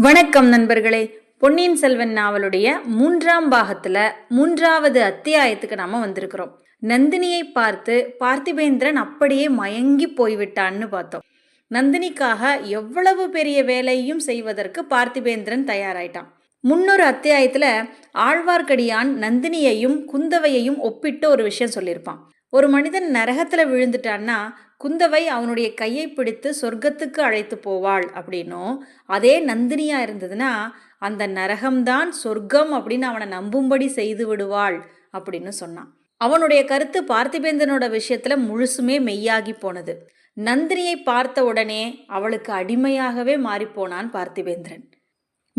வணக்கம் நண்பர்களே. பொன்னியின் செல்வன் நாவலுடைய மூன்றாம் பாகத்துல மூன்றாவது அத்தியாயத்துக்கு நாம வந்திருக்கிறோம். நந்தினியை பார்த்து பார்த்திபேந்திரன் அப்படியே மயங்கி போய்விட்டான்னு பார்த்தோம். நந்தினிக்காக எவ்வளவு பெரிய வேலையும் செய்வதற்கு பார்த்திபேந்திரன் தயாராயிட்டான். முன்னொரு அத்தியாயத்துல ஆழ்வார்க்கடியான் நந்தினியையும் குந்தவையையும் ஒப்பிட்டு ஒரு விஷயம் சொல்லியிருப்பான். ஒரு மனிதன் நரகத்தில் விழுந்துட்டான்னா குந்தவை அவனுடைய கையை பிடித்து சொர்க்கத்துக்கு அழைத்து போவாள் அப்படின்னும். அதே நந்தினியாக இருந்ததுன்னா அந்த நரகம்தான் சொர்க்கம் அப்படின்னு அவனை நம்பும்படி செய்து விடுவாள் அப்படின்னு சொன்னான். அவனுடைய கருத்து பார்த்திபேந்திரனோட விஷயத்துல முழுசுமே மெய்யாகி போனது. நந்தினியை பார்த்த உடனே அவளுக்கு அடிமையாகவே மாறிப்போனான் பார்த்திபேந்திரன்.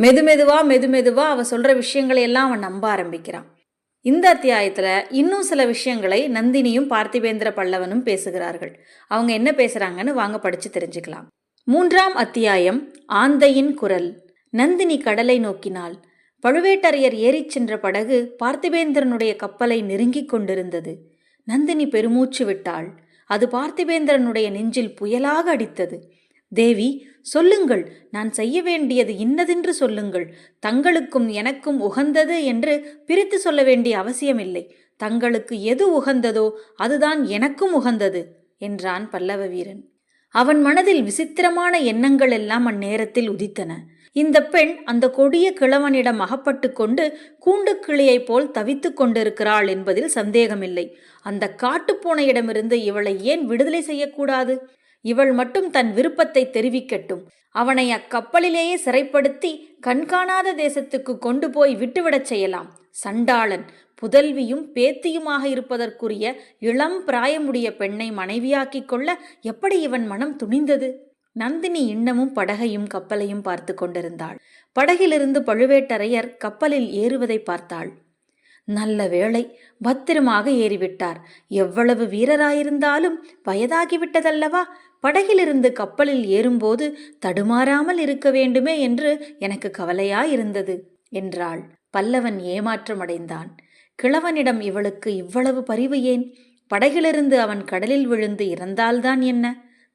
மெதுமெதுவா மெதுமெதுவா அவ சொல்ற விஷயங்களை எல்லாம் அவன் நம்ப ஆரம்பிக்கிறான். இந்த அத்தியாயத்தில் இன்னும் சில விஷயங்களை நந்தினியும் பார்த்திபேந்திர பல்லவனும் பேசுகிறார்கள். அவங்க என்ன பேசுகிறாங்கன்னு வாங்க படித்து தெரிஞ்சுக்கலாம். மூன்றாம் அத்தியாயம் ஆந்தையின் குரல். நந்தினி கடலை நோக்கினாள். பழுவேட்டரையர் ஏறிச் சென்ற படகு பார்த்திபேந்திரனுடைய கப்பலை நெருங்கிக் கொண்டிருந்தது. நந்தினி பெருமூச்சு விட்டாள். அது பார்த்திபேந்திரனுடைய நெஞ்சில் புயலாக அடித்தது. தேவி சொல்லுங்கள். நான் செய்ய வேண்டியது இன்னதென்று சொல்லுங்கள். தங்களுக்கும் எனக்கும் உகந்தது என்று பிரித்து சொல்ல வேண்டிய அவசியமில்லை. தங்களுக்கு எது உகந்ததோ அதுதான் எனக்கும் உகந்தது என்றான் பல்லவ வீரன். அவன் மனதில் விசித்திரமான எண்ணங்கள் எல்லாம் அந்நேரத்தில் உதித்தன. இந்த பெண் அந்த கொடிய கிழவனிடம் அகப்பட்டு கொண்டு கூண்டுக்கிளியைப் போல் தவித்துக் கொண்டிருக்கிறாள் என்பதில் சந்தேகமில்லை. அந்த காட்டுப்பூனையிடமிருந்து இவளை ஏன் விடுதலை செய்யக்கூடாது? இவள் மட்டும் தன் விருப்பத்தை தெரிவிக்கட்டும். அவனை அக்கப்பலிலேயே சிறைப்படுத்தி கண்காணாத தேசத்துக்கு கொண்டு போய் விட்டுவிடச் செய்யலாம். சண்டாளன் புதல்வியும் பேத்தியுமாக இருப்பதற்குரிய இளம் பிராயமுடைய பெண்ணை மனைவியாக்கிக் கொள்ள எப்படி இவன் மனம் துணிந்தது? நந்தினி இன்னமும் படகையும் கப்பலையும் பார்த்து கொண்டிருந்தாள். படகிலிருந்து பழுவேட்டரையர் கப்பலில் ஏறுவதை பார்த்தாள். நல்ல வேளை பத்திரமாக ஏறிவிட்டார். எவ்வளவு வீரராயிருந்தாலும் வயதாகிவிட்டதல்லவா? படகிலிருந்து கப்பலில் ஏறும்போது தடுமாறாமல் இருக்க வேண்டுமே என்று எனக்கு கவலையாயிருந்தது என்றாள். பல்லவன் ஏமாற்றமடைந்தான். கிழவனிடம் இவளுக்கு இவ்வளவு பரிவு ஏன்? படகிலிருந்து அவன் கடலில் விழுந்து இறந்தால்தான் என்ன?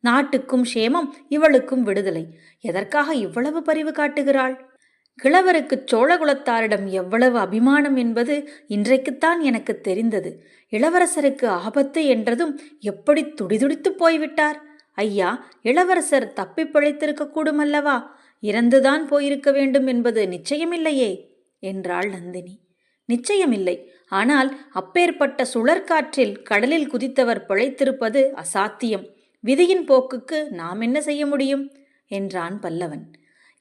நாட்டுக்கும் சேமம் இவளுக்கும் விடுதலை. எதற்காக இவ்வளவு பரிவு காட்டுகிறாள்? கிழவருக்கு சோழகுலத்தாரிடம் எவ்வளவு அபிமானம் என்பது இன்றைக்குத்தான் எனக்கு தெரிந்தது. இளவரசருக்கு ஆபத்து என்றதும் எப்படி துடிதுடித்து போய்விட்டார்? ஐயா இளவரசர் தப்பி பிழைத்திருக்க கூடுமல்லவா? இறந்துதான் போயிருக்க வேண்டும் என்பது நிச்சயமில்லையே என்றாள் நந்தினி. நிச்சயமில்லை. ஆனால் அப்பேற்பட்ட சுழற்காற்றில் கடலில் குதித்தவர் பிழைத்திருப்பது அசாத்தியம். விதியின் போக்குக்கு நாம் என்ன செய்ய முடியும்? என்றான் பல்லவன்.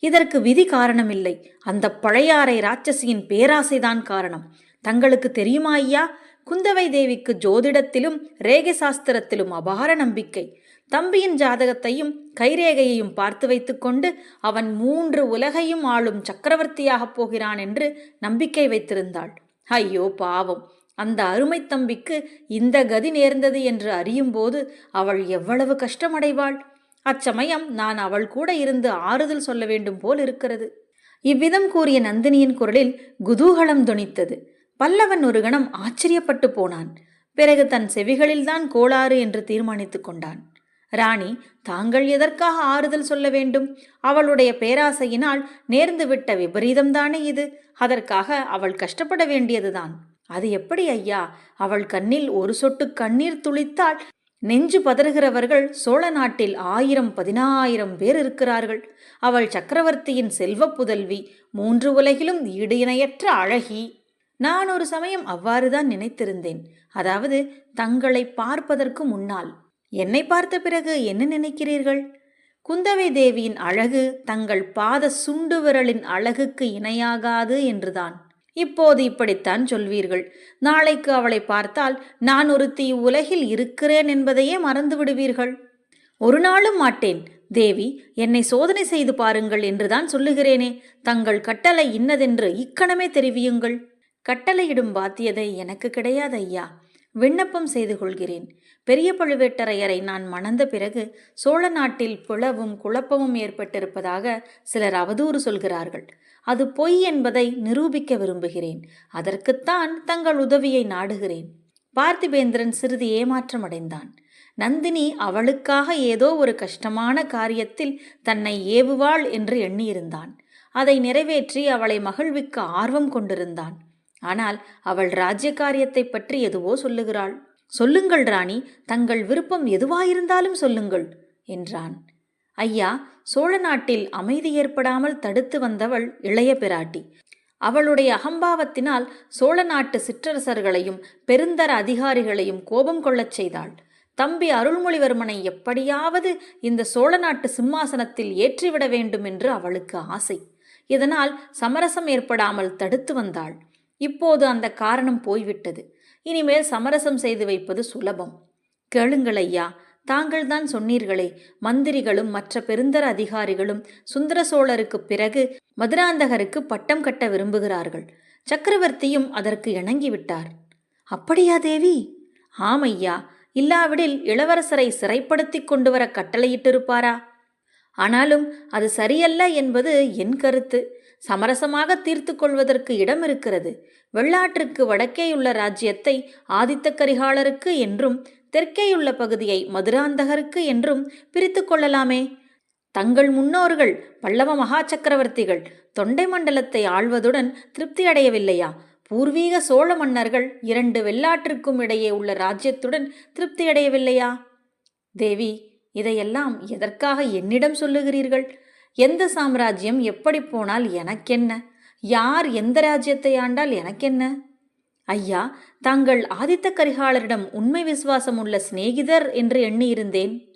இதற்கு விதி காரணமில்லை. அந்த பழையாறை ராட்சசியின் பேராசைதான் காரணம். தங்களுக்கு தெரியுமா ஐயா? குந்தவை தேவிக்கு ஜோதிடத்திலும் ரேகை சாஸ்திரத்திலும் அபார நம்பிக்கை. தம்பியின் ஜாதகத்தையும் கைரேகையையும் பார்த்து வைத்துக்கொண்டு அவன் மூன்று உலகையும் ஆளும் சக்கரவர்த்தியாகப் போகிறான் என்று நம்பிக்கை வைத்திருந்தாள். ஐயோ பாவம். அந்த அருமை தம்பிக்கு இந்த கதி நேர்ந்தது என்று அறியும்போது அவள் எவ்வளவு கஷ்டமடைவாள்? அச்சமயம் நான் அவள் கூட இருந்து ஆறுதல் சொல்ல வேண்டும் போல் இருக்கிறது. இவ்விதம் கூறிய நந்தினியின் குரலில் குதூகலம் துணித்தது. பல்லவன் ஒரு கணம் ஆச்சரியப்பட்டு போனான். பிறகு தன் செவிகளில்தான் கோளாறு என்று தீர்மானித்துக் கொண்டான். ராணி தாங்கள் எதற்காக ஆறுதல் சொல்ல வேண்டும்? அவளுடைய பேராசையினால் நேர்ந்துவிட்ட விபரீதம்தானே இது? அதற்காக அவள் கஷ்டப்பட வேண்டியதுதான். அது எப்படி ஐயா? அவள் கண்ணில் ஒரு சொட்டு கண்ணீர் துளித்தால் நெஞ்சு பதறுகிறவர்கள் சோழ நாட்டில் ஆயிரம் பதினாயிரம் பேர் இருக்கிறார்கள். அவள் சக்கரவர்த்தியின் செல்வ புதல்வி மூன்று உலகிலும் ஈடு இணையற்ற அழகி. நான் ஒரு சமயம் அவ்வாறுதான் நினைத்திருந்தேன். அதாவது தங்களை பார்ப்பதற்கு முன்னால். என்னை பார்த்த பிறகு என்ன நினைக்கிறீர்கள்? குந்தவை தேவியின் அழகு தங்கள் பாத சுண்டு விரலின் அழகுக்கு இணையாகாது என்றுதான். இப்போது இப்படித்தான் சொல்வீர்கள். நாளைக்கு அவளை பார்த்தால் நான் ஒருத்தி உலகில் இருக்கிறேன் என்பதையே மறந்து விடுவீர்கள். ஒரு நாளும் மாட்டேன். தேவி என்னை சோதனை செய்து பாருங்கள் என்றுதான் சொல்லுகிறேனே. தங்கள் கட்டளை இன்னதென்று இக்கணமே தெரிவியுங்கள். கட்டளையிடும் பாத்தியதை எனக்கு கிடையாது ஐயா. விண்ணப்பம் செய்து கொள்கிறேன். பெரிய பழுவேட்டரையரை நான் மணந்த பிறகு சோழ நாட்டில் பிளவும் குழப்பமும் ஏற்பட்டிருப்பதாக சிலர் அவதூறு சொல்கிறார்கள். அது பொய் என்பதை நிரூபிக்க விரும்புகிறேன். அதற்குத்தான் தங்கள் உதவியை நாடுகிறேன். பார்த்திபேந்திரன் சிறிது ஏமாற்றமடைந்தான். நந்தினி அவளுக்காக ஏதோ ஒரு கஷ்டமான காரியத்தில் தன்னை ஏவுவாள் என்று எண்ணியிருந்தான். அதை நிறைவேற்றி அவளை மகிழ்விக்க ஆர்வம் கொண்டிருந்தான். ஆனால் அவள் ராஜ்ய காரியத்தைப் பற்றி எதுவோ சொல்லுகிறாள். சொல்லுங்கள் ராணி தங்கள் விருப்பம் எதுவாயிருந்தாலும் சொல்லுங்கள் என்றான். ஐயா சோழ நாட்டில் அமைதி ஏற்படாமல் தடுத்து வந்தவள் இளைய பிராட்டி. அவளுடைய அகம்பாவத்தினால் சோழ நாட்டு சிற்றரசர்களையும் பெருந்தர அதிகாரிகளையும் கோபம் கொள்ளச் செய்தாள். தம்பி அருள்மொழிவர்மனை எப்படியாவது இந்த சோழ நாட்டு சிம்மாசனத்தில் ஏற்றிவிட வேண்டும் என்று அவளுக்கு ஆசை. இதனால் சமரசம் ஏற்படாமல் தடுத்து வந்தாள். இப்போது அந்த காரணம் போய்விட்டது. இனிமேல் சமரசம் செய்து வைப்பது சுலபம். கேளுங்கள் ஐயா தாங்கள்தான் சொன்னீர்களே. மந்திரிகளும் மற்ற பெருந்தர அதிகாரிகளும் சுந்தர சோழருக்குப் பிறகு மதுராந்தகருக்கு பட்டம் கட்ட விரும்புகிறார்கள். சக்கரவர்த்தியும் அதற்கு இணங்கிவிட்டார். அப்படியா தேவி? ஆமையா இல்லாவிடில் இளவரசரை சிறைப்படுத்தி கொண்டு வர கட்டளையிட்டிருப்பாரா? ஆனாலும் அது சரியல்ல என்பது என் கருத்து. சமரசமாக தீர்த்து கொள்வதற்கு இடம் இருக்கிறது வெள்ளாற்றுக்கு வடக்கேயுள்ள ராஜ்யத்தை ஆதித்த கரிகாலருக்கு என்றும் தெற்கேயுள்ள பகுதியை மதுராந்தகருக்கு என்றும் பிரித்து கொள்ளலாமே. தங்கள் முன்னோர்கள் பல்லவ மகா சக்கரவர்த்திகள் தொண்டை மண்டலத்தை ஆள்வதுடன் திருப்தி அடையவில்லையா பூர்வீக சோழ மன்னர்கள் இரண்டு வெள்ளாற்றுக்கும் இடையே உள்ள ராஜ்யத்துடன் திருப்தி அடையவில்லையா தேவி இதையெல்லாம் எதற்காக என்னிடம் சொல்லுகிறீர்கள்? எந்த சாம்ராஜ்யம் எப்படி போனால் எனக்கென்ன? யார் எந்த ராஜ்யத்தை ஆண்டால் எனக்கென்ன? ஐயா தாங்கள் ஆதித்த கரிகாலரிடம் உண்மை விசுவாசம் உள்ள சிநேகிதர் என்று எண்ணியிருந்தேன்.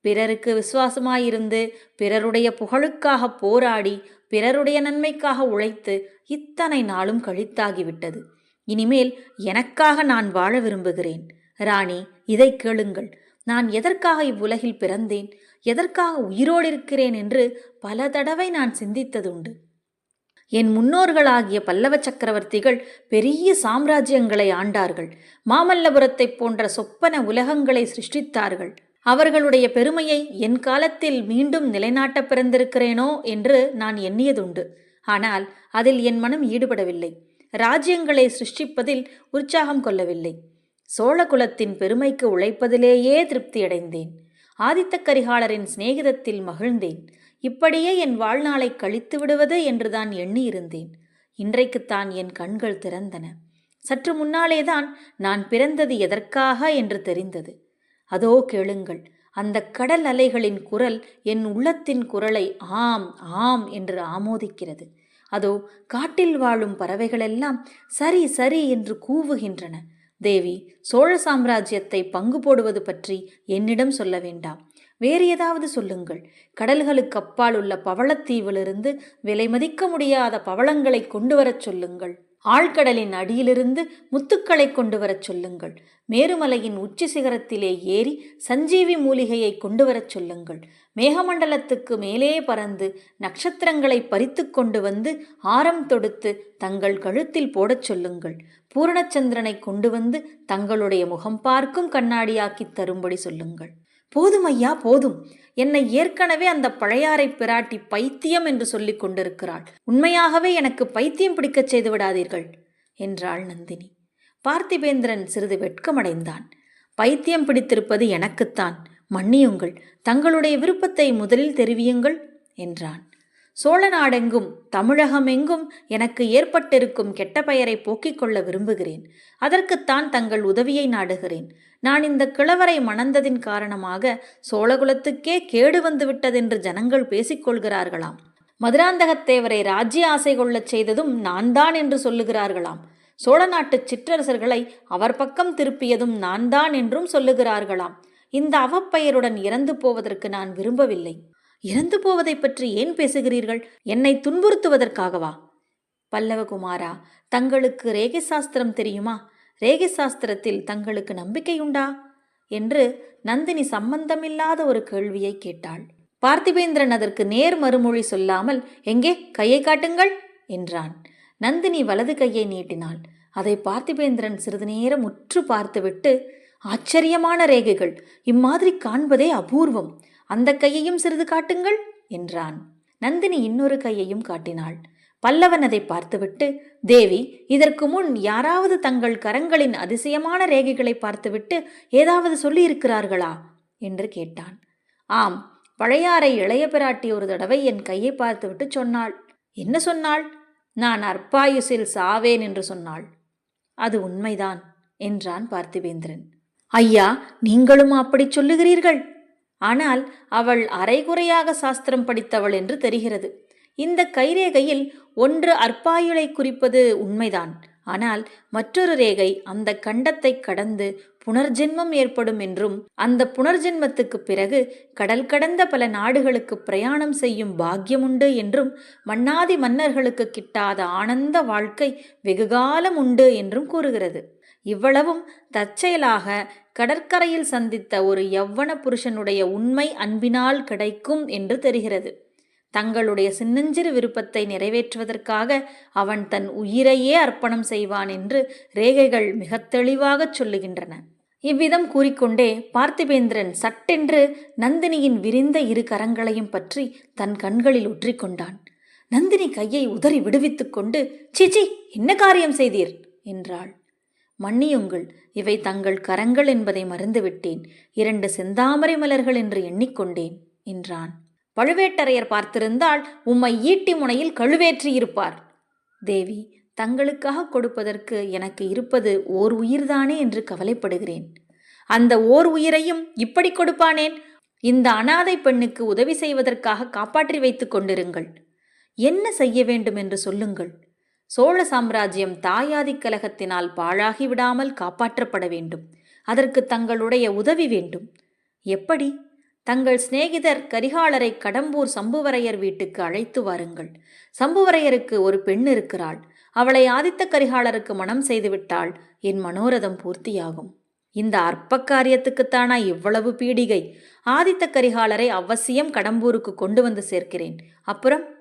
பிறருக்கு விசுவாசமாயிருந்து பிறருடைய புகழுக்காக போராடி பிறருடைய நன்மைக்காக உழைத்து இத்தனை நாளும் கழித்தாகிவிட்டது. இனிமேல் எனக்காக நான் வாழ விரும்புகிறேன். ராணி இதை கேளுங்கள். நான் எதற்காக இவ்வுலகில் பிறந்தேன்? எதற்காக உயிரோடு இருக்கிறேன் என்று பல தடவை நான் சிந்தித்ததுண்டு. என் முன்னோர்களாகிய பல்லவ சக்கரவர்த்திகள் பெரிய சாம்ராஜ்யங்களை ஆண்டார்கள். மாமல்லபுரத்தைப் போன்ற சொப்பன உலகங்களை சிருஷ்டித்தார்கள். அவர்களுடைய பெருமையை என் காலத்தில் மீண்டும் நிலைநாட்ட பிறந்திருக்கிறேனோ என்று நான் எண்ணியதுண்டு. ஆனால் அதில் என் மனம் ஈடுபடவில்லை. ராஜ்யங்களை சிருஷ்டிப்பதில் உற்சாகம் கொள்ளவில்லை. சோழகுலத்தின் பெருமைக்கு உழைப்பதிலேயே திருப்தியடைந்தேன். ஆதித்த கரிகாலரின் சிநேகிதத்தில் மகிழ்ந்தேன். இப்படியே என் வாழ்நாளை கழித்து விடுவது என்றுதான் எண்ணியிருந்தேன். இன்றைக்குத்தான் என் கண்கள் திறந்தன. சற்று முன்னாலேதான் நான் பிறந்தது எதற்காக என்று தெரிந்தது. அதோ கேளுங்கள் அந்த கடல் அலைகளின் குரல் என் உள்ளத்தின் குரலை ஆம் ஆம் என்று ஆமோதிக்கிறது. அதோ காட்டில் வாழும் பறவைகளெல்லாம் சரி சரி என்று கூவுகின்றன. தேவி சோழ சாம்ராஜ்யத்தை பங்கு போடுவது பற்றி என்னிடம் சொல்ல வேண்டாம். வேறு ஏதாவது சொல்லுங்கள். கடல்களுக்கு அப்பால் உள்ள பவளத்தீவிலிருந்து விலை மதிக்க முடியாத பவளங்களை கொண்டு வரச் சொல்லுங்கள். ஆழ்கடலின் அடியிலிருந்து முத்துக்களை கொண்டு வரச் சொல்லுங்கள். மேருமலையின் உச்சி சிகரத்திலே ஏறி சஞ்சீவி மூலிகையை கொண்டு வரச் சொல்லுங்கள். மேகமண்டலத்துக்கு மேலே பறந்து நட்சத்திரங்களை பறித்து கொண்டு வந்து ஆரம் தொடுத்து தங்கள் கழுத்தில் போடச் சொல்லுங்கள். பூரணச்சந்திரனை கொண்டு வந்து தங்களுடைய முகம் பார்க்கும் கண்ணாடியாக்கித் தரும்படி சொல்லுங்கள். போதும் ஐயா போதும். என்னை ஏற்கனவே அந்த பழையாறை பிராட்டி பைத்தியம் என்று சொல்லிக் கொண்டிருக்கிறாள். உண்மையாகவே எனக்கு பைத்தியம் பிடிக்கச் செய்து விடாதீர்கள் என்றாள் நந்தினி. பார்த்திபேந்திரன் சிறிது வெட்கமடைந்தான். பைத்தியம் பிடித்திருப்பது எனக்குத்தான். மன்னியுங்கள் தங்களுடைய விருப்பத்தை முதலில் தெரிவியுங்கள் என்றான். சோழ நாடெங்கும் தமிழகமெங்கும் எனக்கு ஏற்பட்டிருக்கும் கெட்ட பெயரை போக்கிக் கொள்ள விரும்புகிறேன். அதற்குத்தான் தங்கள் உதவியை நாடுகிறேன். நான் இந்த கிழவரை மணந்ததின் காரணமாக சோழகுலத்துக்கே கேடு வந்துவிட்டதென்று ஜனங்கள் பேசிக்கொள்கிறார்களாம் மதுராந்தகத்தேவரை ராஜ்ய ஆசை கொள்ளச் செய்ததும் நான் தான் என்று சொல்லுகிறார்களாம். சோழ நாட்டு சிற்றரசர்களை அவர் பக்கம் திருப்பியதும் நான் தான் என்றும் சொல்லுகிறார்களாம். இந்த அவப்பெயருடன் இறந்து போவதற்கு நான் விரும்பவில்லை. இறந்து போவதை பற்றி ஏன் பேசுகிறீர்கள்? என்னை துன்புறுத்துவதற்காகவா? பல்லவகுமாரா தங்களுக்கு ரேகை சாஸ்திரம் தெரியுமா? ரேகை சாஸ்திரத்தில் தங்களுக்கு நம்பிக்கை உண்டா? என்று நந்தினி சம்பந்தமில்லாத ஒரு கேள்வியை கேட்டாள். பார்த்திபேந்திரன் அதற்கு நேர் மறுமொழி சொல்லாமல் எங்கே? கையை காட்டுங்கள்! என்றான். நந்தினி வலது கையை நீட்டினாள். அதை பார்த்திபேந்திரன் சிறிது நேரம் உற்று பார்த்துவிட்டு ஆச்சரியமான ரேகைகள்! இம்மாதிரி காண்பதே அபூர்வம்! அந்த கையையும் சிறிது காட்டுங்கள் என்றான். நந்தினி இன்னொரு கையையும் காட்டினாள். பல்லவன் அதை பார்த்துவிட்டு தேவி இதற்கு முன் யாராவது தங்கள் கரங்களின் அதிசயமான ரேகைகளை பார்த்துவிட்டு ஏதாவது சொல்லியிருக்கிறார்களா? என்று கேட்டான். ஆம் பழையாறை இளைய பிராட்டி ஒரு தடவை என் கையை பார்த்துவிட்டு சொன்னாள். என்ன சொன்னாள்? நான் அற்பாயுசில் சாவேன் என்று சொன்னாள். அது உண்மைதான் என்றான் பார்த்திவேந்திரன் ஐயா நீங்களும் அப்படி சொல்லுகிறீர்கள்? ஆனால் அவள் அரைகுறையாக சாஸ்திரம் படித்தவள் என்று தெரிகிறது. இந்த கைரேகையில் ஒன்று அற்பாயுளை குறிப்பது உண்மைதான். ஆனால் மற்றொரு ரேகை அந்த கண்டத்தை கடந்து புனர்ஜென்மம் ஏற்படும் என்றும் அந்த புனர்ஜென்மத்துக்கு பிறகு கடல் கடந்த பல நாடுகளுக்கு பிரயாணம் செய்யும் பாக்கியமுண்டு என்றும் மன்னாதி மன்னர்களுக்கு கிட்டாத ஆனந்த வாழ்க்கை வெகுகாலம் உண்டு என்றும் கூறுகிறது. இவ்வளவும் தற்செயலாக கடற்கரையில் சந்தித்த ஒரு யவ்வன புருஷனுடைய உண்மை அன்பினால் கிடைக்கும் என்று தெரிகிறது. தங்களுடைய சின்னஞ்சிறு விருப்பத்தை நிறைவேற்றுவதற்காக அவன் தன் உயிரையே அர்ப்பணம் செய்வான் என்று ரேகைகள் மிக தெளிவாகச் சொல்லுகின்றன. இவ்விதம் கூறிக்கொண்டே பார்த்திபேந்திரன் சட்டென்று நந்தினியின் விரிந்த இரு கரங்களையும் பற்றி தன் கண்களில் ஒற்றிக்கொண்டான். நந்தினி கையை உதறி விடுவித்துக் கொண்டு சிச்சி என்ன காரியம் செய்தீர்? என்றாள். மன்னியுங்கள் இவை தங்கள் கரங்கள் என்பதை மறந்துவிட்டேன். இரண்டு செந்தாமரை மலர்கள் என்று எண்ணிக்கொண்டேன் என்றான். பழுவேட்டரையர் பார்த்திருந்தால் உம்மை ஈட்டி முனையில் கழுவேற்றியிருப்பார். தேவி தங்களுக்காக கொடுப்பதற்கு எனக்கு இருப்பது ஓர் உயிர்தானே என்று கவலைப்படுகிறேன். அந்த ஓர் உயிரையும் இப்படி கொடுப்பானேன்? இந்த அனாதை பெண்ணுக்கு உதவி செய்வதற்காக காப்பாற்றி வைத்துக் கொண்டிருங்கள். என்ன செய்ய வேண்டும் என்று சொல்லுங்கள். சோழ சாம்ராஜ்யம் தாயாதி கலகத்தினால் பாழாகி விடாமல் காப்பாற்றப்பட வேண்டும். அதற்கு தங்களுடைய உதவி வேண்டும். எப்படி? தங்கள் சிநேகிதர் கரிகாலரை கடம்பூர் சம்புவரையர் வீட்டுக்கு அழைத்து வாருங்கள். சம்புவரையருக்கு ஒரு பெண் இருக்கிறாள். அவளை ஆதித்த கரிகாலருக்கு மனம் செய்துவிட்டால் என் மனோரதம் பூர்த்தியாகும். இந்த அற்ப காரியத்துக்குத்தானா இவ்வளவு பீடிகை? ஆதித்த கரிகாலரை அவசியம் கடம்பூருக்கு கொண்டு வந்து சேர்க்கிறேன். அப்புறம்?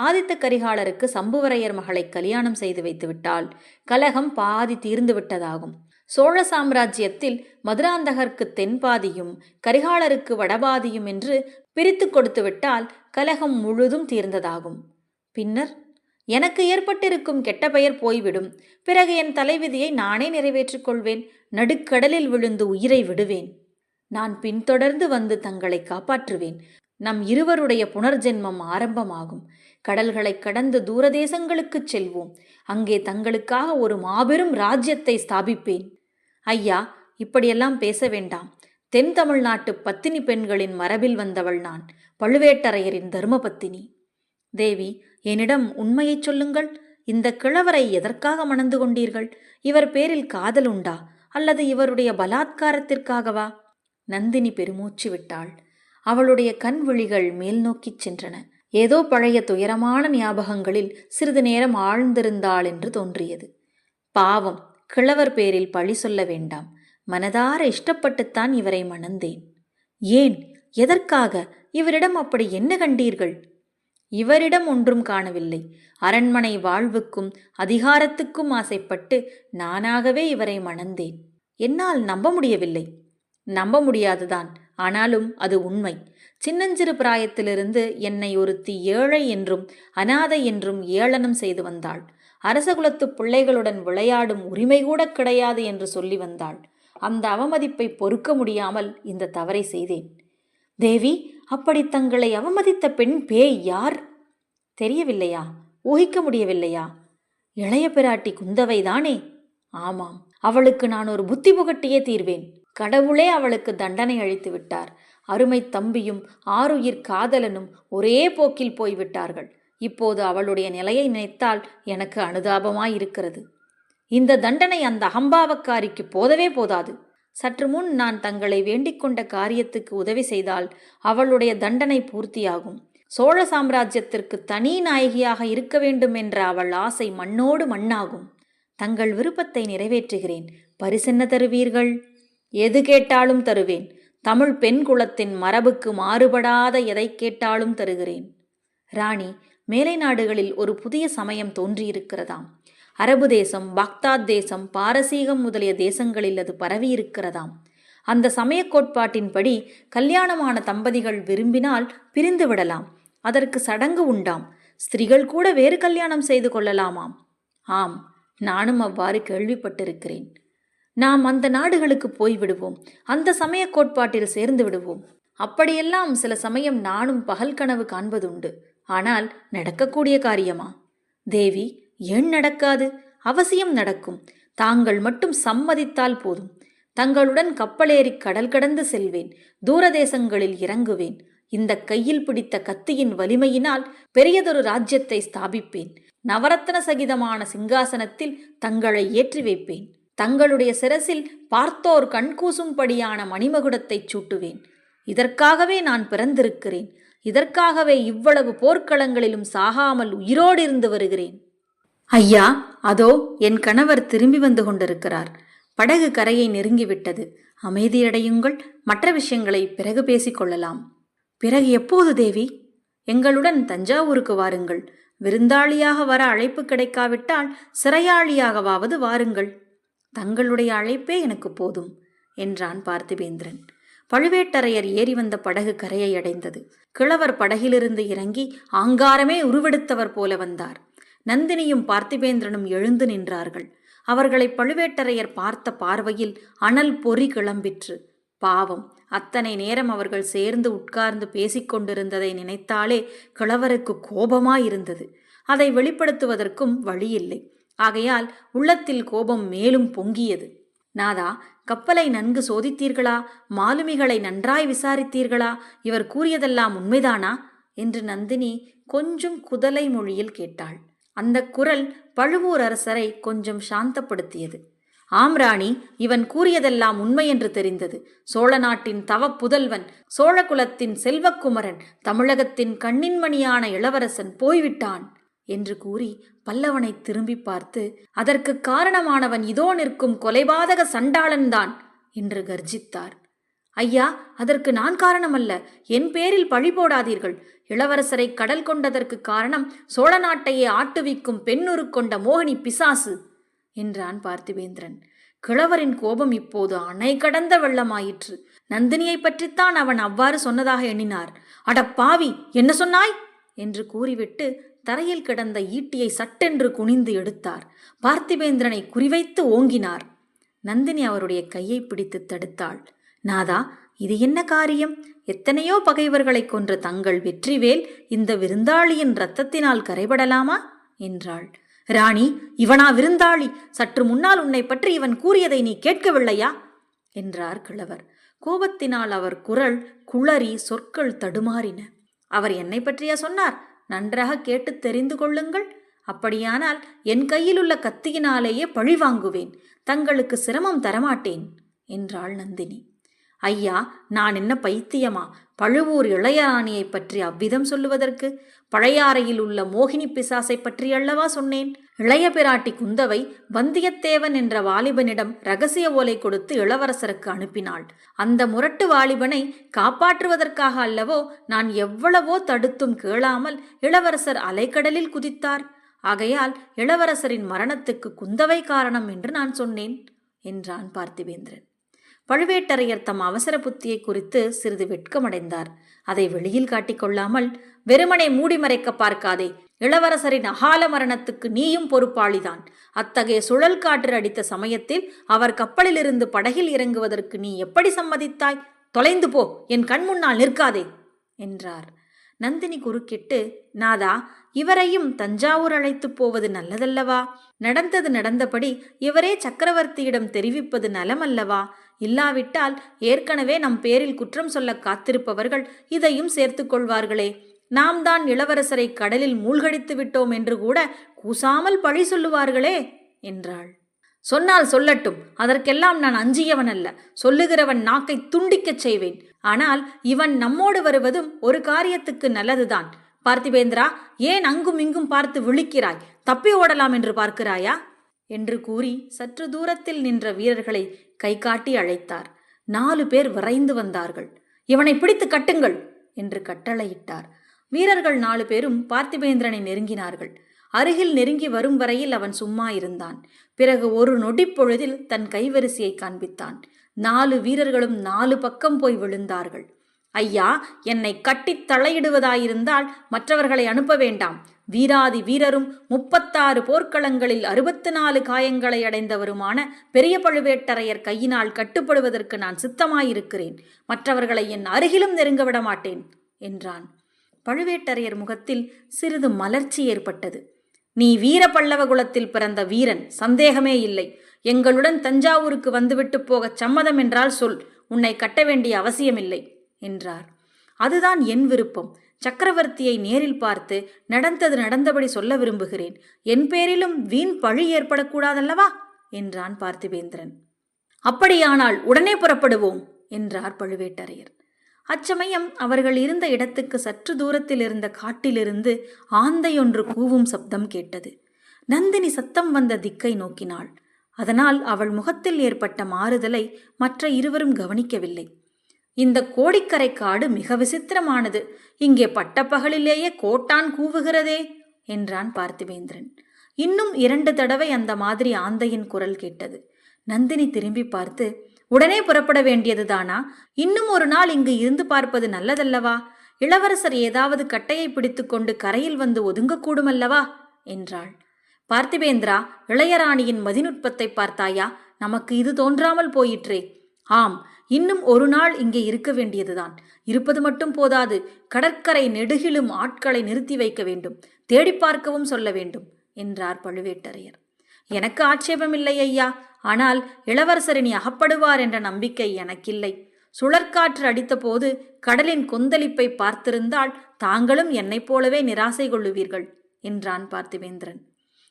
ஆதித்த கரிகாலருக்கு சம்புவரையர் மகளை கல்யாணம் செய்து வைத்துவிட்டால் கலகம் பாதி தீர்ந்து விட்டதாகும் சோழ சாம்ராஜ்யத்தில் மதுராந்தகருக்கு தென்பாதியும் கரிகாலருக்கு வடபாதியும் என்று பிரித்து கொடுத்துவிட்டால் கலகம் முழுதும் தீர்ந்ததாகும். பின்னர் எனக்கு ஏற்பட்டிருக்கும் கெட்ட பெயர் போய்விடும். பிறகு என் தலைவிதியை நானே நிறைவேற்றிக் கொள்வேன். நடுக்கடலில் விழுந்து உயிரை விடுவேன். நான் பின்தொடர்ந்து வந்து தங்களை காப்பாற்றுவேன். நம் இருவருடைய புனர்ஜென்மம் ஆரம்பமாகும். கடல்களை கடந்து தூரதேசங்களுக்குச் செல்வோம். அங்கே தங்களுக்காக ஒரு மாபெரும் ராஜ்யத்தை ஸ்தாபிப்பேன். ஐயா இப்படியெல்லாம் பேச வேண்டாம். தென் தமிழ்நாட்டு பத்தினி பெண்களின் மரபில் வந்தவள் நான் பழுவேட்டரையரின் தர்மபத்தினி. தேவி என்னிடம் உண்மையைச் சொல்லுங்கள். இந்த கிழவரை எதற்காக மணந்து கொண்டீர்கள்? இவர் பேரில் காதல் உண்டா? அல்லது இவருடைய பலாத்காரத்திற்காகவா? நந்தினி பெருமூச்சு விட்டாள். அவளுடைய கண் விழிகள் மேல் நோக்கிச் சென்றன. ஏதோ பழைய துயரமான ஞாபகங்களில் சிறிது நேரம் ஆழ்ந்திருந்தாள் என்று தோன்றியது. பாவம் கிழவர் பேரில் பழி சொல்ல வேண்டாம். மனதார இஷ்டப்பட்டுத்தான் இவரை மணந்தேன். ஏன்? எதற்காக? இவரிடம் அப்படி என்ன கண்டீர்கள்? இவரிடம் ஒன்றும் காணவில்லை. அரண்மனை வாழ்வுக்கும் அதிகாரத்துக்கும் ஆசைப்பட்டு நானாகவே இவரை மணந்தேன். என்னால் நம்ப முடியவில்லை. நம்ப முடியாதுதான். ஆனாலும் அது உண்மை. சின்னஞ்சிறு பிராயத்திலிருந்து என்னை ஒருத்தி ஏழை என்றும் அனாதை என்றும் ஏளனம் செய்து வந்தாள். அரசகுலத்து பிள்ளைகளுடன் விளையாடும் உரிமை கூட கிடையாது என்று சொல்லி வந்தாள். அந்த அவமதிப்பை பொறுக்க முடியாமல் இந்த தவறை செய்தேன். தேவி அப்படி தங்களை அவமதித்த பெண் பேய் யார்? தெரியவில்லையா? ஊகிக்க முடியவில்லையா? இளைய பிராட்டி குந்தவை தானே ஆமாம் அவளுக்கு நான் ஒரு புத்தி புகட்டியே தீர்வேன். கடவுளே அவளுக்கு தண்டனை அளித்து விட்டார். அருமை தம்பியும் ஆருயிர் காதலனும் ஒரே போக்கில் போய்விட்டார்கள். இப்போது அவளுடைய நிலையை நினைத்தால் எனக்கு அனுதாபமாயிருக்கிறது. இந்த தண்டனை அந்த அகம்பாவக்காரிக்கு போதவே போதாது. சற்று முன் நான் தங்களை வேண்டிக் கொண்ட காரியத்துக்கு உதவி செய்தால் அவளுடைய தண்டனை பூர்த்தியாகும். சோழ சாம்ராஜ்யத்திற்கு தனி நாயகியாக இருக்க வேண்டும் என்ற அவள் ஆசை மண்ணோடு மண்ணாகும். தங்கள் விருப்பத்தை நிறைவேற்றுகிறேன். பரிசென்ன தருவீர்கள்? எது கேட்டாலும் தருவேன். தமிழ் பெண் குலத்தின் மரபுக்கு மாறுபடாத எதை கேட்டாலும் தருகிறேன். ராணி மேலை நாடுகளில் ஒரு புதிய சமயம் தோன்றியிருக்கிறதாம். அரபு தேசம் பாக்தாத் தேசம் பாரசீகம் முதலிய தேசங்களில் அது பரவியிருக்கிறதாம். அந்த சமய கோட்பாட்டின்படி கல்யாணமான தம்பதிகள் விரும்பினால் பிரிந்து விடலாம். அதற்கு சடங்கு உண்டாம். ஸ்திரீகள் கூட வேறு கல்யாணம் செய்து கொள்ளலாமாம். ஆம் நானும் அவ்வாறு கேள்விப்பட்டிருக்கிறேன். நாம் அந்த நாடுகளுக்கு போய்விடுவோம். அந்த சமய கோட்பாட்டில் சேர்ந்து விடுவோம். அப்படியெல்லாம் சில சமயம் நானும் பகல் கனவு காண்பதுண்டு. ஆனால் நடக்கக்கூடிய காரியமா? தேவி ஏன் நடக்காது? அவசியம் நடக்கும். தாங்கள் மட்டும் சம்மதித்தால் போதும். தங்களுடன் கப்பலேறி கடல் கடந்து செல்வேன். தூரதேசங்களில் இறங்குவேன். இந்த கையில் பிடித்த கத்தியின் வலிமையினால் பெரியதொரு ராஜ்யத்தை ஸ்தாபிப்பேன். நவரத்ன சகிதமான சிங்காசனத்தில் தங்களை ஏற்றி வைப்பேன். தங்களுடைய சிரசில் பார்த்தோர் கண்கூசும்படியான மணிமகுடத்தைச் சூட்டுவேன். இதற்காகவே நான் பிறந்திருக்கிறேன். இதற்காகவே இவ்வளவு போர்க்களங்களிலும் சாகாமல் உயிரோடு இருந்து வருகிறேன். ஐயா அதோ என் கணவர் திரும்பி வந்து கொண்டிருக்கிறார். படகு கரையை நெருங்கிவிட்டது. அமைதியடையுங்கள். மற்ற விஷயங்களை பிறகு பேசிக்கொள்ளலாம். பிறகு எப்போது தேவி? எங்களுடன் தஞ்சாவூருக்கு வாருங்கள். விருந்தாளியாக வர அழைப்பு கிடைக்காவிட்டால் சிறையாளியாகவாவது வாருங்கள். தங்களுடைய அழைப்பே எனக்கு போதும் என்றான் பார்த்திபேந்திரன். பழுவேட்டரையர் ஏறி வந்த படகு கரையை அடைந்தது. கிழவர் படகிலிருந்து இறங்கி ஆங்காரமே உருவெடுத்தவர் போல வந்தார். நந்தினியும் பார்த்திபேந்திரனும் எழுந்து நின்றார்கள். அவர்களை பழுவேட்டரையர் பார்த்த பார்வையில் அனல் பொறி கிளம்பிற்று. பாவம் அத்தனை நேரம் அவர்கள் சேர்ந்து உட்கார்ந்து பேசிக்கொண்டிருந்ததை நினைத்தாலே கிழவருக்கு கோபமாயிருந்தது. அதை வெளிப்படுத்துவதற்கும் வழியில்லை. ஆகையால் உள்ளத்தில் கோபம் மேலும் பொங்கியது. நாதா கப்பலை நன்கு சோதித்தீர்களா? மாலுமிகளை நன்றாய் விசாரித்தீர்களா? இவர் கூறியதெல்லாம் உண்மைதானா? என்று நந்தினி கொஞ்சம் குதலை மொழியில் கேட்டாள். அந்த குரல் பழுவூர் அரசரை கொஞ்சம் சாந்தப்படுத்தியது. ஆம் ராணி இவன் கூறியதெல்லாம் உண்மை என்று தெரிந்தது. சோழ நாட்டின் தவ புதல்வன் சோழகுலத்தின் செல்வக்குமரன் தமிழகத்தின் கண்ணின்மணியான இளவரசன் போய்விட்டான். என்று கூறி பல்லவனை திரும்பி பார்த்து அதற்கு காரணமானவன் இதோ நிற்கும் கொலைபாதக சண்டாளன்தான் என்று கர்ஜித்தார். ஐயா அதற்கு நான் காரணமல்ல. என் பேரில் பழி போடாதீர்கள். இளவரசரை கடல் கொண்டதற்கு காரணம் சோழ நாட்டையே ஆட்டுவிக்கும் பெண்ணுரு கொண்ட மோகினி பிசாசு என்றான் பார்த்திவேந்திரன் கிழவரின் கோபம் இப்போது அணை கடந்த வெள்ளமாயிற்று. நந்தினியை பற்றித்தான் அவன் அவ்வாறு சொன்னதாக எண்ணினார். அட பாவி என்ன சொன்னாய்? என்று கூறிவிட்டு தரையில் கிடந்த ஈட்டியை சட்டென்று குனிந்து எடுத்தார். பார்த்திபேந்திரனை குறிவைத்து ஓங்கினார். நந்தினி அவருடைய கையை பிடித்து தடுத்தாள். நாதா இது என்ன காரியம்? எத்தனையோ பகைவர்களை கொன்ற தங்கள் வெற்றிவேல் இந்த விருந்தாளியின் இரத்தத்தினால் கரைபடலாமா? என்றாள். ராணி இவனா விருந்தாளி சற்று முன்னால் உன்னை பற்றி இவன் கூறியதை நீ கேட்கவில்லையா? என்றார் கிழவர். கோபத்தினால் அவர் குரல் குளறி சொற்கள் தடுமாறின. அவர் என்னை பற்றியா சொன்னார்? நன்றாக கேட்டு தெரிந்து கொள்ளுங்கள். அப்படியானால் என் கையில் உள்ள கத்தியினாலேயே பழி வாங்குவேன். தங்களுக்கு சிரமம் தரமாட்டேன் என்றாள் நந்தினி. ஐயா நான் என்ன பைத்தியமா? பழுவூர் இளையராணியை பற்றி அவ்விதம் சொல்லுவதற்கு? பழையாறையில் உள்ள மோகினி பிசாசை பற்றி அல்லவா சொன்னேன்? இளைய பிராட்டி குந்தவை வந்தியத்தேவன் என்ற வாலிபனிடம் ரகசிய ஓலை கொடுத்து இளவரசருக்கு அனுப்பினாள். அந்த முரட்டு வாலிபனை காப்பாற்றுவதற்காக அல்லவோ நான் எவ்வளவோ தடுத்தும் கேளாமல் இளவரசர் அலைக்கடலில் குதித்தார். ஆகையால் இளவரசரின் மரணத்துக்கு குந்தவை காரணம் என்று நான் சொன்னேன் என்றான் பார்த்திவேந்திரன் பழுவேட்டரையர் தம் அவசர புத்தியை குறித்து சிறிது வெட்கமடைந்தார். அதை வெளியில் காட்டிக்கொள்ளாமல் வெறுமனை மூடி மறைக்க பார்க்காதே இளவரசரின் அகால மரணத்துக்கு நீயும் பொறுப்பாளிதான். அத்தகைய சுழல் காற்று அடித்த சமயத்தில் அவர் கப்பலிலிருந்து படகில் இறங்குவதற்கு நீ எப்படி சம்மதித்தாய்? தொலைந்து போ என் கண் முன்னால் நிற்காதே என்றார். நந்தினி குறுக்கிட்டு நாதா இவரையும் தஞ்சாவூர் அழைத்துப் போவது நல்லதல்லவா? நடந்தது நடந்தபடி இவரே சக்கரவர்த்தியிடம் தெரிவிப்பது நலமல்லவா? இல்லாவிட்டால் ஏற்கனவே நம் பேரில் குற்றம் சொல்ல காத்திருப்பவர்கள் இதையும் சேர்த்துக் கொள்வார்களே. நாம் தான் இளவரசரை கடலில் மூழ்கடித்து விட்டோம் என்று கூட கூசாமல் பழி சொல்லுவார்களே என்றாள். சொன்னால் சொல்லட்டும் அதற்கெல்லாம் நான் அஞ்சியவன் அல்ல சொல்லுகிறவன் நாக்கை துண்டிக்கச் செய்வேன். ஆனால் இவன் நம்மோடு வருவதும் ஒரு காரியத்துக்கு நல்லதுதான். பார்த்திபேந்திரா ஏன் அங்கும் இங்கும் பார்த்து விழிக்கிறாய்? தப்பி ஓடலாம் என்று பார்க்கிறாயா? என்று கூறி சற்று தூரத்தில் நின்ற வீரர்களை கை காட்டி அழைத்தார். நாலு பேர் விரைந்து வந்தார்கள். இவனை பிடித்து கட்டுங்கள் என்று கட்டளையிட்டார். வீரர்கள் நாலு பேரும் பார்த்திபேந்திரனை நெருங்கினார்கள். அருகில் நெருங்கி வரும் வரையில் அவன் சும்மா இருந்தான். பிறகு ஒரு நொடிப்பொழுதில் தன் கைவரிசையை காண்பித்தான். நாலு வீரர்களும் நாலு பக்கம் போய் விழுந்தார்கள். ஐயா என்னை கட்டித் தலையிடுவதாயிருந்தால் மற்றவர்களை அனுப்ப வேண்டாம். வீராதி வீரரும் முப்பத்தாறு போர்க்களங்களில் அறுபத்து நாலு காயங்களை அடைந்தவருமான பெரிய பழுவேட்டரையர் கையினால் கட்டுப்படுவதற்கு நான் சித்தமாயிருக்கிறேன். மற்றவர்களை என் அருகிலும் நெருங்க விட மாட்டேன் என்றான். பழுவேட்டரையர் முகத்தில் சிறிது மலர்ச்சி ஏற்பட்டது. நீ வீர பல்லவ குலத்தில் பிறந்த வீரன் சந்தேகமே இல்லை. எங்களுடன் தஞ்சாவூருக்கு வந்துவிட்டு போகச் சம்மதம் என்றால் சொல். உன்னை கட்ட வேண்டிய அவசியமில்லை என்றார். அதுதான் என் விருப்பம். சக்கரவர்த்தியை நேரில் பார்த்து நடந்தது நடந்தபடி சொல்ல விரும்புகிறேன். என் பேரிலும் வீண் பழி ஏற்படக்கூடாதல்லவா? என்றான் பார்த்திபேந்திரன். அப்படியானால் உடனே புறப்படுவோம் என்றார் பழுவேட்டரையர். அச்சமயம் அவர்கள் இருந்த இடத்துக்கு சற்று தூரத்தில் இருந்த காட்டிலிருந்து ஆந்தை ஒன்று கூவும் சப்தம் கேட்டது. நந்தினி சத்தம் வந்த திக்கை நோக்கினாள். அதனால் அவள் முகத்தில் ஏற்பட்ட மாறுதலை மற்ற இருவரும் கவனிக்கவில்லை. இந்த கோடிக்கரை காடு மிக விசித்திரமானது. இங்கே பட்டப்பகலிலேயே கோட்டான் கூவுகிறதே என்றான் பார்த்திவேந்திரன். இன்னும் இரண்டு தடவை அந்த மாதிரி ஆந்தையின் குரல் கேட்டது. நந்தினி திரும்பி பார்த்து உடனே புறப்பட வேண்டியதுதானா? இன்னும் ஒரு நாள் இங்கு இருந்து பார்ப்பது நல்லதல்லவா? இளவரசர் ஏதாவது கட்டையை பிடித்துக்கொண்டு கரையில் வந்து ஒதுங்கக்கூடுமல்லவா? என்றாள். பார்த்திபேந்திரா இளையராணியின் மதிநுட்பத்தை பார்த்தாயா? நமக்கு இது தோன்றாமல் போயிற்றே. ஆம் இன்னும் ஒரு நாள் இங்கே இருக்க வேண்டியதுதான். இருப்பது மட்டும் போதாது கடற்கரை நெடுகிலும் ஆட்களை நிறுத்தி வைக்க வேண்டும். தேடி பார்க்கவும் சொல்ல வேண்டும் என்றார் பழுவேட்டரையர். எனக்கு ஆட்சேபமில்லை ஐயா. ஆனால் இளவரசரினி அகப்படுவார் என்ற நம்பிக்கை எனக்கில்லை. சுழற்காற்று அடித்தபோது கடலின் கொந்தளிப்பை பார்த்திருந்தால் தாங்களும் என்னைப் போலவே நிராசை கொள்ளுவீர்கள் என்றான் பார்த்திவேந்திரன்.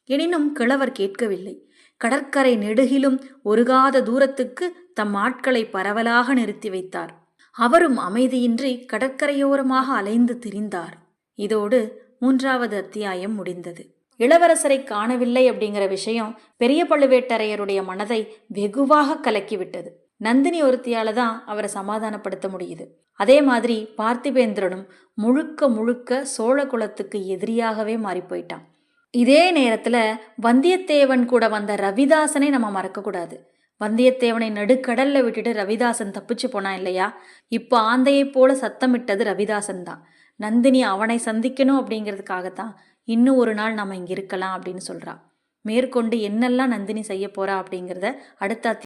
எனினும் கிழவர் கேட்கவில்லை. கடற்கரை நெடுகிலும் ஒருகாத தூரத்துக்கு தம் ஆட்களை பரவலாக நிறுத்தி வைத்தார். அவரும் அமைதியின்றி கடற்கரையோரமாக அலைந்து திரிந்தார். இதோடு மூன்றாவது அத்தியாயம் முடிந்தது. இளவரசரை காணவில்லை அப்படிங்கிற விஷயம் பெரிய பழுவேட்டரையருடைய மனதை வெகுவாக கலக்கிவிட்டது. நந்தினி ஒருத்தியால தான் அவரை சமாதானப்படுத்த முடியுது. அதே மாதிரி பார்த்திபேந்திரனும் முழுக்க முழுக்க சோழ குலத்துக்கு எதிரியாகவே மாறி போயிட்டான் இதே நேரத்துல வந்தியத்தேவன் கூட வந்த ரவிதாசனை நம்ம மறக்கக்கூடாது வந்தியத்தேவனை நடுக்கடல்ல விட்டுட்டு ரவிதாசன் தப்பிச்சு போனான் இல்லையா? இப்போ ஆந்தையைப் போல சத்தமிட்டது ரவிதாசன் தான். நந்தினி அவனை சந்திக்கணும் அப்படிங்கிறதுக்காகத்தான் இன்னும் ஒரு நாள் நம்ம இங்க இருக்கலாம் அப்படின்னு சொல்கிறா மேற்கொண்டு என்னெல்லாம் நந்தினி செய்ய போறா அப்படிங்கிறத அடுத்த